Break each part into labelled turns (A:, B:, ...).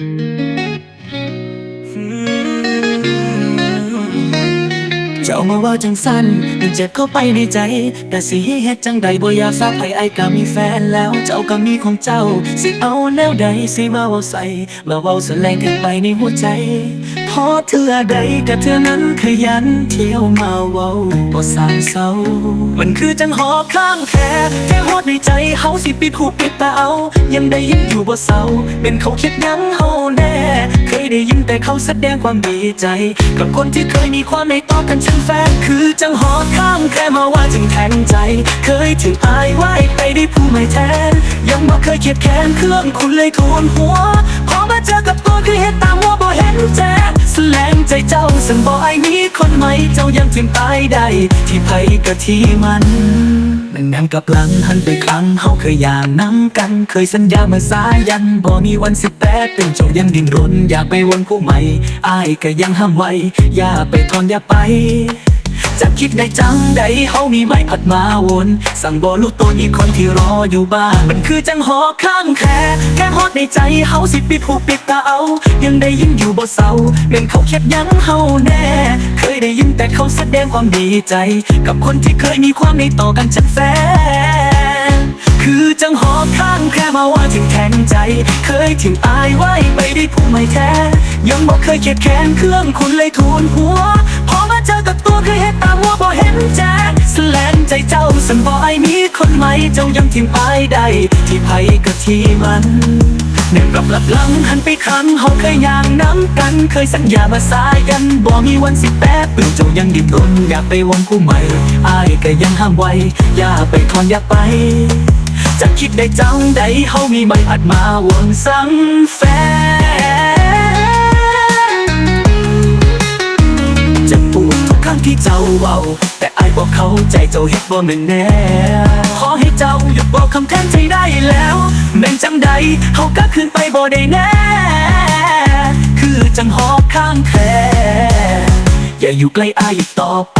A: เามาว่าจังสั้นมันเจ็บเข้าไปในใจ แต่สิให้เฮ็ดจังใดบ่อยากฝากไปไอ้ก็มีแฟนแล้ว เจ้าก็มีของเจ้า สิเอาแนวใดสิมาเว้าใส่มาเว้าแสลงถึงไปในหัวใจ พอเธอใดก็เธอนั้นขยันเที่ยวมาเว้าบ่สายเศร้า มันคือจังหอบข้างแค่แค่ฮอดในใจเฮาสิปิดหูปิดตาเอายังได้ยินอยู่บ่เศร้าเป็นเขาคิดยังเฮาแน่ ได้ยินแต่เขาแสดงความดีใจ กับคนที่เคยมีความในต่อกันฉันแฟนคือจังหอข้างแค่มาว่าจึงแทงใจ เคยถึงอายไว้ไปได้ผู้ไม่แทน ยังบ่เคยเขียดแค้นเครื่องคุณเลยทวนหัว พอมาเจอกับตัวคือเห็นตามว่าบ่เห็นแจ้แสลงใจเจ้าสันบ่ไอ้มีคนใหม่เจ้ายังถึงตายได้ที่ไผก็ที่มัน หนั่งนั่งกับหลังหันไปครั้งเฮาเคยอย่างน้ำกัน เคยสัญญามาสายันบ่มีวันสิแปดเป็นเจ้ายังดิ้นรน อยากไปวนผู้ใหม่อ้ายก็ยังห้ามไว้ อย่าไปทอนอย่าไปจะคิดได้จังใดเฮามีไม้ผัดมาวน สั่งบอลูกตัวนี้คนที่รออยู่บ้าน มันคือจังหอข้างแค่แค่ฮอดในใจเฮาสิปิดหูปิดตาเอา ยังได้ยินอยู่บ่เศร้าเม่นเขาเข็ดยังเฮาแน่ เคยได้ยิน แต่เขาแสดงความดีใจ กับคนที่เคยมีความในต่อกันจากแฟนคือจังหอบข้างแค่มาว่าถึงแทงใจ เคยถึงอายไว้ไปได้ผู้ไม่แท้ ยังบอกเคยเขียดแค้นเครื่องคุณเลยทูนหัว พอมาเจอกับตัวเคยเห็นตามว่าบ่เห็นแจ้แสลงใจเจ้าสันบ่ไอยมีคนใหม่เจ้ายังทิ้งอายได้ที่ไผก็ที่มัน หนึ่งกับหลับหลังหันไปครั้งเขาเคยอย่างน้ำกัน เคยสัญญามาสายกันบ่มีวันสิแปดปืนเจ้ายังดิ้นรนอยากไปวงผู้ใหม่อายก็ยังห้ามไว้ อย่าไปทอนอย่าไปจะคิดได้จังใดเฮามีใบอัดมาวนสังแฟนจะปวดทุกครั้งที่เจ้าเว้า เข้าใจเจ้าเฮ็ดบ่แม่นแน่ขอให้เจ้าหยุดบอกคำแทนใจได้แล้ว แม่นจังใดเฮาก็คืนไปบ่ได้แน่ คือจังหอบข้างแคอย่าอยู่ใกล้อายอีกต่อไป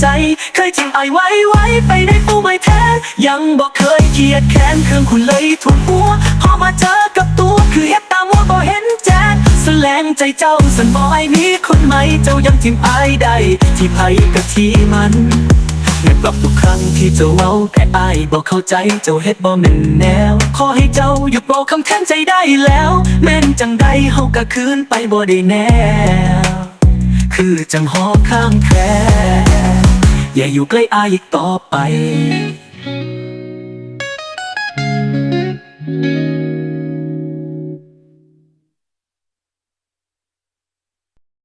A: ใจ เคยทิ้งไอไว้ไว้ไปได้ปูไม่แท้ ยังบอกเคยเกียดแค้นเครื่องคุณเลยถูกหัว พอมาเจอกับตัวคือเฮ็ดตามว่าบ่เห็นแจ้งแสลงใจเจ้าสันบอยมีคนใหมเจ้ายังทิมไอได้ที่ไผกับที่มันเงินกับทุกครั้งที่เจ้าเว้าแต่อายบอกเข้าใจเจ้าเฮ็ดบ่แม่นแนว ขอให้เจ้าหยุดบอกคำแทนใจได้แล้ว แม่นจังใดเฮาก็คืนไปบ่ได้แน่คือจังหอข้างแค อย่าอยู่ใกล้อายอีกต่อไป